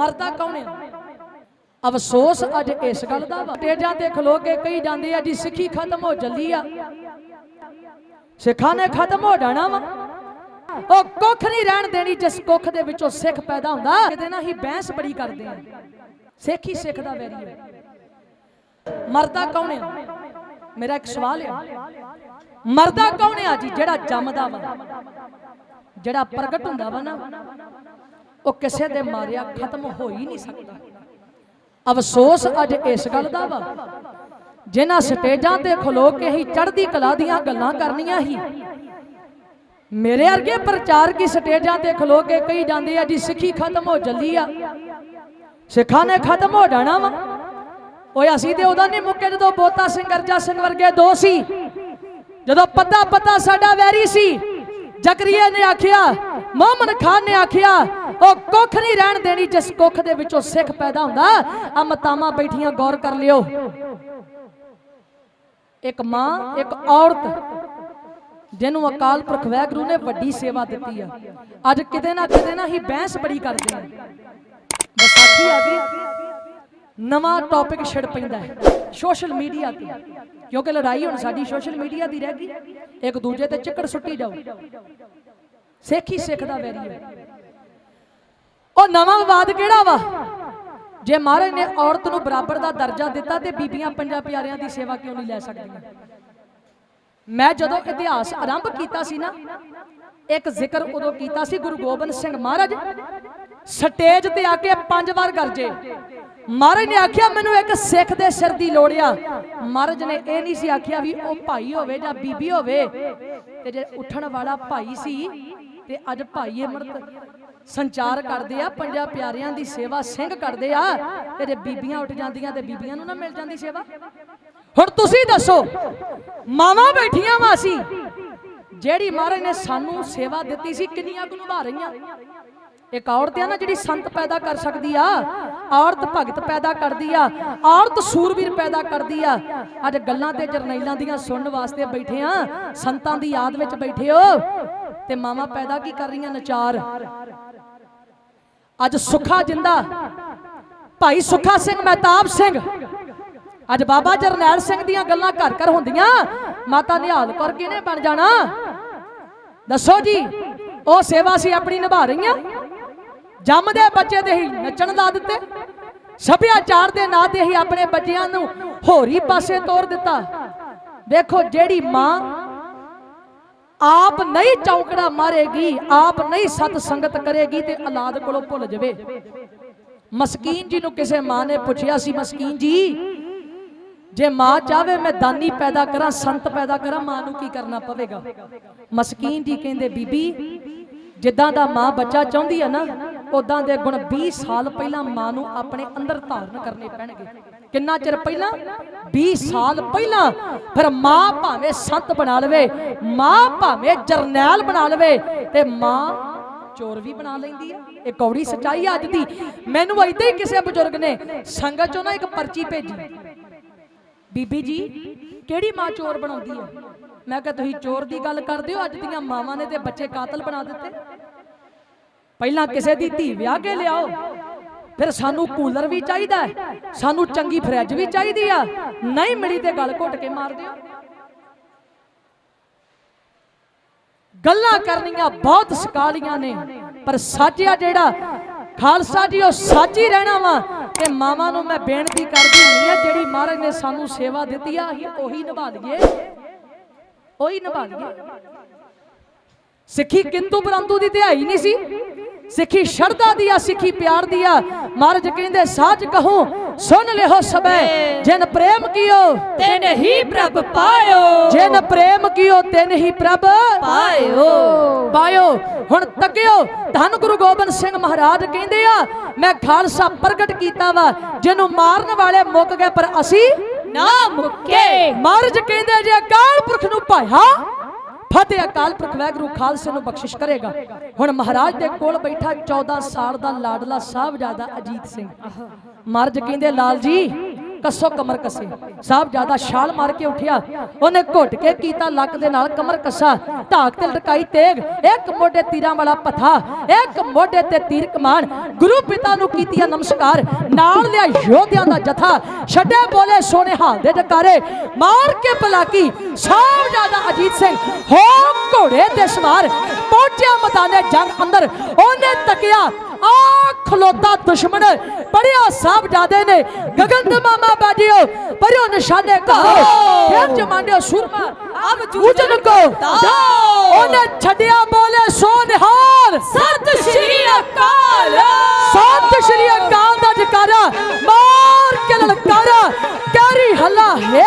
ਮਰਦਾ ਕੌਣ ਹੈ ਅਫਸੋਸ ਅੱਜ ਇਸ ਗੱਲ ਦਾ ਵਾ। ਸਟੇਜਾਂ ਤੇ ਖਲੋ ਕੇ ਕਹੀ ਜਾਂਦੇ ਆ, ਜੀ ਸਿੱਖੀ ਖਤਮ ਹੋ ਚੱਲੀ ਆ। ਸਿੱਖਾਂ ਨੇ ਖਤਮ ਹੋ ਜਾਣਾ ਵਾ। ਉਹ ਕੁੱਖ ਨਹੀਂ ਰਹਿਣ ਦੇਣੀ ਜਿਸ ਕੁੱਖ ਦੇ ਵਿੱਚੋਂ ਸਿੱਖ ਪੈਦਾ ਹੁੰਦਾ। ਕਿਤੇ ਨਾ ਹੀ ਬਹਿਸ ਬੜੀ ਕਰਦੇ ਆ। ਸਿੱਖ ਹੀ ਸਿੱਖ ਦਾ ਵੈਰੀ ਹੈ ਮਰਦਾ ਕੌਣ ਆ? ਮੇਰਾ ਇੱਕ ਸਵਾਲ ਆ। ਮਰਦਾ ਕੌਣ ਆ ਜੀ ਜਿਹੜਾ ਜੰਮਦਾ ਵਾ? ਜਿਹੜਾ ਪ੍ਰਗਟ ਹੁੰਦਾ ਵਾ ਨਾ। ਉਹ ਕਿਸੇ ਦੇ ਮਾਰਿਆ ਖਤਮ ਹੋ ਹੀ ਨਹੀਂ ਸਕਦਾ। ਅਫਸੋਸ ਅੱਜ ਇਸ ਗੱਲ ਦਾ ਵਾ। ਜਿਨ੍ਹਾਂ ਸਟੇਜਾਂ ਤੇ ਖਲੋ ਕੇ ਹੀ ਚੜ੍ਹਦੀ ਕਲਾ ਦੀਆਂ ਗੱਲਾਂ ਕਰਨੀਆਂ ਹੀ ਮੇਰੇ ਵਰਗੇ ਪ੍ਰਚਾਰ ਕੀ ਸਟੇਜਾਂ ਤੇ ਖਲੋ ਕੇ ਕਹੀ ਜਾਂਦੇ ਆ, ਜੀ ਸਿੱਖੀ ਖਤਮ ਹੋ ਚੱਲੀ ਆ। ਸਿੱਖਾਂ ਨੇ ਖਤਮ ਹੋ ਜਾਣਾ ਵਾ। ਓਏ ਅਸੀਂ ਤੇ ਉਹਦਾ ਨਹੀਂ ਮੁੱਕੇ ਜਦੋਂ ਬੋਤਾ ਸਿੰਘ ਅਰਜਾ ਸਿੰਘ ਵਰਗੇ ਦੋ ਸੀ। ਜਦੋਂ ਪਤਾ ਪਤਾ ਸਾਡਾ ਵੈਰੀ ਸੀ ਜ਼ਕਰੀਆ ਨੇ ਆਖਿਆ, ਮੋਹਮਨ ਖਾਨ ਨੇ ਆਖਿਆ ਉਹ ਕੁੱਖ ਨਹੀਂ ਰਹਿਣ ਦੇਣੀ ਜਿਸ ਕੁੱਖ ਦੇ ਵਿੱਚੋਂ ਸਿੱਖ ਪੈਦਾ ਹੁੰਦਾ। ਆ ਮਤਾਵਾਂ ਬੈਠੀਆਂ, ਗੌਰ ਕਰ ਲਿਓ। ਇੱਕ ਮਾਂ, ਇੱਕ ਔਰਤ, ਜਿਹਨੂੰ ਅਕਾਲ ਪੁਰਖ ਵਾਹਿਗੁਰੂ ਨੇ ਵੱਡੀ ਸੇਵਾ ਦਿੱਤੀ ਆ। ਅੱਜ ਕਿਤੇ ਨਾ ਕਿਤੇ ਨਾ ਹੀ ਬਹਿਸ ਬੜੀ ਕਰਦੇ ਆ। ਵਿਸਾਖੀ ਆ ਗਈ, ਨਵਾਂ ਟੌਪਿਕ ਛਿੜ ਪੈਂਦਾ ਹੈ ਸੋਸ਼ਲ ਮੀਡੀਆ ਤੇ। ਕਿਉਂਕਿ ਲੜਾਈ ਹੁਣ ਸਾਡੀ ਸੋਸ਼ਲ ਮੀਡੀਆ ਦੀ ਰਹਿ ਗਈ। ਇੱਕ ਦੂਜੇ ਤੇ ਚਿੱਕੜ ਸੁੱਟੀ ਜਾਓ। ਸਿੱਖ ਹੀ ਸਿੱਖ ਦਾ ਵੈਰੀ ਹੈ ਉਹ ਨਵਾਂ ਵਿਵਾਦ ਕਿਹੜਾ ਵਾ? ਜੇ ਮਹਾਰਾਜ ਨੇ ਔਰਤ ਨੂੰ ਬਰਾਬਰ ਦਾ ਦਰਜਾ ਦਿੱਤਾ ਤੇ ਬੀਬੀਆਂ ਪੰਜਾਂ ਪਿਆਰਿਆਂ ਦੀ ਸੇਵਾ ਕਿਉਂ ਨਹੀਂ ਲੈ ਸਕਦੀਆਂ? ਮੈਂ ਜਦੋਂ ਇਤਿਹਾਸ ਆਰੰਭ ਕੀਤਾ ਸੀ ਨਾ, ਇੱਕ ਜ਼ਿਕਰ ਉਦੋਂ ਕੀਤਾ ਸੀ ਗੁਰੂ ਗੋਬਿੰਦ ਸਿੰਘ ਮਹਾਰਾਜ, ਸਟੇਜ ਤੇ ਆ ਕੇ ਪੰਜ ਵਾਰ ਗਰਜੇ ਮਹਾਰਾਜ ਨੇ ਆਖਿਆ, ਮੈਨੂੰ ਇੱਕ ਸਿੱਖ ਦੇ ਸਿਰ ਦੀ ਲੋੜ ਆ। ਮਹਾਰਾਜ ਨੇ ਇਹ ਨਹੀਂ ਸੀ ਆਖਿਆ ਵੀ ਉਹ ਭਾਈ ਹੋਵੇ ਜਾਂ ਬੀਬੀ ਹੋਵੇ। ਤੇ ਜੇ ਉੱਠਣ ਵਾਲਾ ਭਾਈ ਸੀ ਤੇ ਅੱਜ ਭਾਈ ਅਮਰਤ ਸੰਚਾਰ ਕਰਦੇ ਆ ਪੰਜਾਂ ਪਿਆਰਿਆਂ ਦੀ ਸੇਵਾ ਸਿੰਘ ਕਰਦੇ ਆ। ਤੇ ਜੇ ਬੀਬੀਆਂ ਉੱਠ ਜਾਂਦੀਆਂ ਤੇ ਬੀਬੀਆਂ ਨੂੰ ਨਾ ਮਿਲ ਜਾਂਦੀ ਸੇਵਾ। ਹੁਣ ਤੁਸੀਂ ਦੱਸੋ ਮਾਵਾਂ ਬੈਠੀਆਂ ਵਾ ਅਸੀਂ। ਜਿਹੜੀ ਮਹਾਰਾਜ ਨੇ ਸਾਨੂੰ ਸੇਵਾ ਦਿੱਤੀ ਸੀ ਕਿੰਨੀਆਂ ਕੁ ਨਿਭਾ ਰਹੀਆਂ? ਇੱਕ ਔਰਤ ਆ ਨਾ ਜਿਹੜੀ ਸੰਤ ਪੈਦਾ ਕਰ ਸਕਦੀ ਆ ਔਰਤ ਭਗਤ ਪੈਦਾ ਕਰਦੀ ਆ ਔਰਤ ਸੂਰਵੀਰ ਪੈਦਾ ਕਰਦੀ ਆ। ਅੱਜ ਗੱਲਾਂ ਤੇ ਜਰਨੈਲਾਂ ਦੀਆਂ ਸੁਣਨ ਵਾਸਤੇ ਬੈਠੇ ਆ ਸੰਤਾਂ ਦੀ ਯਾਦ ਵਿੱਚ ਬੈਠੇ ਹੋ। ਤੇ ਮਾਵਾਂ ਪੈਦਾ ਕੀ ਕਰ ਰਹੀਆਂ ਨਚਾਰ? ਅੱਜ ਸੁੱਖਾ ਜਿੰਦਾ। ਭਾਈ ਸੁੱਖਾ ਸਿੰਘ ਮਹਿਤਾਬ ਸਿੰਘ। ਅੱਜ ਬਾਬਾ ਜਰਨੈਲ ਸਿੰਘ ਦੀਆਂ ਗੱਲਾਂ ਘਰ ਘਰ ਹੁੰਦੀਆਂ। ਮਾਤਾ ਨਿਹਾਲ ਕੌਰ ਕਿਹਨੇ ਬਣ ਜਾਣਾ? ਦੱਸੋ ਜੀ, ਉਹ ਸੇਵਾ ਸੀ ਆਪਣੀ ਨਿਭਾ ਰਹੀਆਂ। ਜੰਮਦੇ ਬੱਚੇ ਦੇ ਹੀ ਨੱਚਣ ਲਾ ਦਿੱਤੇ। ਸੱਭਿਆਚਾਰ ਦੇ ਨਾਂ ਤੇ ਹੀ ਆਪਣੇ ਬੱਚਿਆਂ ਨੂੰ ਹੋਰੀ ਪਾਸੇ ਤੋਰ ਦਿੱਤਾ। ਦੇਖੋ ਜਿਹੜੀ ਮਾਂ ਆਪ ਨਹੀਂ ਚੌਕੜਾ ਮਾਰੇਗੀ, ਆਪ ਨਹੀਂ ਸਤ ਸੰਗਤ ਕਰੇਗੀ ਤੇ ਔਲਾਦ ਕੋਲੋਂ ਭੁੱਲ ਜਾਵੇ। ਮਸਕੀਨ ਜੀ ਨੂੰ ਕਿਸੇ ਮਾਂ ਨੇ ਪੁੱਛਿਆ ਸੀ, ਮਸਕੀਨ ਜੀ, ਜੇ ਮਾਂ ਚਾਵੇ ਮੈਂ ਦਾਨੀ ਪੈਦਾ ਕਰਾਂ, ਸੰਤ ਪੈਦਾ ਕਰਾਂ, ਮਾਂ ਨੂੰ ਕੀ ਕਰਨਾ ਪਵੇਗਾ? ਮਸਕੀਨ ਜੀ ਕਹਿੰਦੇ, ਬੀਬੀ, ਜਿੱਦਾਂ ਦਾ ਮਾਂ ਬੱਚਾ ਚਾਹੁੰਦੀ ਹੈ ਨਾ ਉਦਾਂ ਦੇ ਗੁਣ 20 ਸਾਲ ਪਹਿਲਾਂ ਮਾਂ ਨੂੰ ਆਪਣੇ ਅੰਦਰ ਧਾਰਨ ਕਰਨੇ ਪੈਣਗੇ। ਕਿੰਨਾ ਚਿਰ ਪਹਿਲਾਂ? 20 ਸਾਲ ਪਹਿਲਾਂ। ਫਿਰ ਮਾਂ ਭਾਵੇਂ ਸੰਤ ਬਣਾ ਲਵੇ, ਮਾਂ ਭਾਵੇਂ ਜਰਨੈਲ ਬਣਾ ਲਵੇ, ਤੇ ਮਾਂ ਚੋਰ ਵੀ ਬਣਾ ਲੈਂਦੀ ਆ। ਇਹ ਕੌੜੀ ਸਚਾਈ ਅੱਜ ਦੀ। ਮੈਨੂੰ ਏਦਾਂ ਹੀ ਕਿਸੇ ਬਜ਼ੁਰਗ ਨੇ ਸੰਗਤ ਚੋਂ ਨਾ ਇੱਕ ਪਰਚੀ ਭੇਜੀ। ਬੀਬੀ ਜੀ, ਕਿਹੜੀ ਮਾਂ ਚੋਰ ਬਣਾਉਂਦੀ ਹੈ ਮੈਂ ਕਿਹਾ, ਤੁਸੀਂ ਚੋਰ ਦੀ ਗੱਲ ਕਰਦੇ ਹੋ? ਅੱਜ ਦੀਆਂ ਮਾਵਾਂ ਨੇ ਤੇ ਬੱਚੇ ਕਾਤਲ ਬਣਾ ਦਿੱਤੇ। ਪਹਿਲਾਂ ਕਿਸੇ ਦੀ ਧੀ ਵਿਆਹ ਕੇ ਲਿਆਓ। ਫਿਰ ਸਾਨੂੰ ਕੂਲਰ ਵੀ ਚਾਹੀਦਾ ਸਾਨੂੰ ਚੰਗੀ ਫਰਿੱਜ ਵੀ ਚਾਹੀਦੀ ਆ। ਨਹੀਂ ਮਿਲੀ ਤੇ ਗੱਲ ਘੁੱਟ ਕੇ ਮਾਰ ਦਿਓ। ਗੱਲਾਂ ਕਰਨੀਆਂ ਬਹੁਤ ਸਕਾਲੀਆਂ ਨੇ, ਪਰ ਸੱਚ ਆ ਜਿਹੜਾ, ਖਾਲਸਾ ਜੀ ਉਹ ਸੱਚ ਹੀ ਰਹਿਣਾ ਵਾ ਤੇ ਮਾਵਾਂ ਨੂੰ ਮੈਂ ਬੇਨਤੀ ਕਰਦੀ ਨਹੀਂ ਆ, ਜਿਹੜੀ ਮਹਾਰਾਜ ਨੇ ਸਾਨੂੰ ਸੇਵਾ ਦਿੱਤੀ ਆ, ਅਸੀਂ ਉਹੀ ਨਿਭਾ ਲਈਏ। ਉਹੀ ਨਿਭਾ ਲਈਏ। ਸਿੱਖੀ ਕਿੰਤੂ ਪਰੰਤੂ ਦੀ ਧਿਆਈ ਨਹੀਂ ਸੀ। ਸਿੱਖੀ ਸ਼ਰਧਾ ਦੀ ਆ ਸਿੱਖੀ ਪਿਆਰ ਦੀ ਆ। ਮਹਾਰਾਜ ਕਹਿੰਦੇ ਸਾਚ ਕਹੂੰ ਸੁਣ ਲਿਓ ਸਬੈ ਜਿਨ ਪ੍ਰੇਮ ਕੀਓ ਤਿਨ ਹੀ ਪ੍ਰਭ ਪਾਇਓ। ਜਿਨ ਪ੍ਰੇਮ ਕੀਓ ਤਿਨ ਹੀ ਪ੍ਰਭ ਪਾਇਓ। ਪਾਇਓ। ਹੁਣ ਤੱਕਿਓ ਧੰਨ ਗੁਰੂ ਗੋਬਿੰਦ ਸਿੰਘ ਮਹਾਰਾਜ ਕਹਿੰਦੇ ਆ ਮੈਂ ਖਾਲਸਾ ਪ੍ਰਗਟ ਕੀਤਾ ਵਾ ਜਿਹਨੂੰ ਮਾਰਨ ਵਾਲੇ ਮੁੱਕ ਗਏ ਪਰ ਅਸੀਂ ਨਾ ਮੁੱਕੇ। ਮਹਾਰਾਜ ਕਹਿੰਦੇ ਜੇ ਅਕਾਲ ਪੁਰਖ ਨੂੰ ਪਾਇਆ ਫਤਿਹ ਅਕਾਲ ਪੁਰਖ ਵਾਹਿਗੁਰੂ ਖਾਲਸੇ ਨੂੰ ਬਖਸ਼ਿਸ਼ ਕਰੇਗਾ। ਹੁਣ ਮਹਾਰਾਜ ਦੇ ਕੋਲ ਬੈਠਾ 14 ਸਾਲ ਦਾ ਲਾਡਲਾ ਸਾਹਿਬਜ਼ਾਦਾ ਅਜੀਤ ਸਿੰਘ। ਮਰਜ਼ ਕਹਿੰਦੇ ਲਾਲ ਜੀ ਕੱਸੋ ਕਮਰ ਕੱਸੇ। ਸਾਹਿਬ ਜ਼ਿਆਦਾ ਛਾਲ ਮਾਰ ਕੇ ਉੱਠਿਆ। ਉਹਨੇ ਘੁੱਟ ਕੇ ਕੀਤਾ ਲੱਕ ਦੇ ਨਾਲ ਕਮਰ ਕੱਸਾ। ਢਾਕ ਤੇ ਲਟਕਾਈ ਤੇਗ। ਇੱਕ ਮੋਢੇ ਤੀਰਾਂ ਵਾਲਾ ਪਥਾ। ਇੱਕ ਮੋਢੇ ਤੇ ਤੀਰ ਕਮਾਨ। ਗੁਰੂ ਪਿਤਾ ਨੂੰ ਕੀਤੀਆਂ ਨਮਸਕਾਰ। ਨਾਲ ਲਿਆ ਯੋਧਿਆਂ ਦਾ ਜਥਾ। ਛੱਡੇ ਬੋਲੇ ਸੋਨੇ ਹਾਲ ਦੇ ਡਕਾਰੇ। ਮਾਰ ਕੇ ਬਲਾਕੀ ਸਾਹਿਬ ਜ਼ਿਆਦਾ ਅਜੀਤ ਸਿੰਘ ਹੋ ਘੋੜੇ ਤੇ ਸਵਾਰ। ਪਹੁੰਚਿਆ ਮਦਾਨੇ ਜੰਗ ਅੰਦਰ। ਉਹਨੇ ਤੱਕਿਆ ਆ ਖਲੋਤਾ ਦੁਸ਼ਮਣ ਪੜਿਆ ਸਾਹਿਬ ਜਾਦੇ ਨੇ। ਗਗਨ ਤੇ ਮਾਮਾ ਬਾਜਿਓ ਪਰਿਓ ਨਿਸ਼ਾਨੇ ਕੋ ਫਿਰ ਜਮਾਨਿਓ ਸੁਰਮਾ ਅਬ ਜੂਜਨ ਕੋ। ਉਹਨੇ ਛੱਡਿਆ ਬੋਲੇ ਸੋ ਨਿਹਾਲ ਸਤਿ ਸ਼੍ਰੀ ਅਕਾਲ। ਸਤਿ ਸ਼੍ਰੀ ਅਕਾਲ ਦਾ ਜਕਾਰਾ। ਮਾਰ ਕੇ ਲਲਕਾਰਾ। ਕੈਰੀ ਹੱਲਾ ਹੋ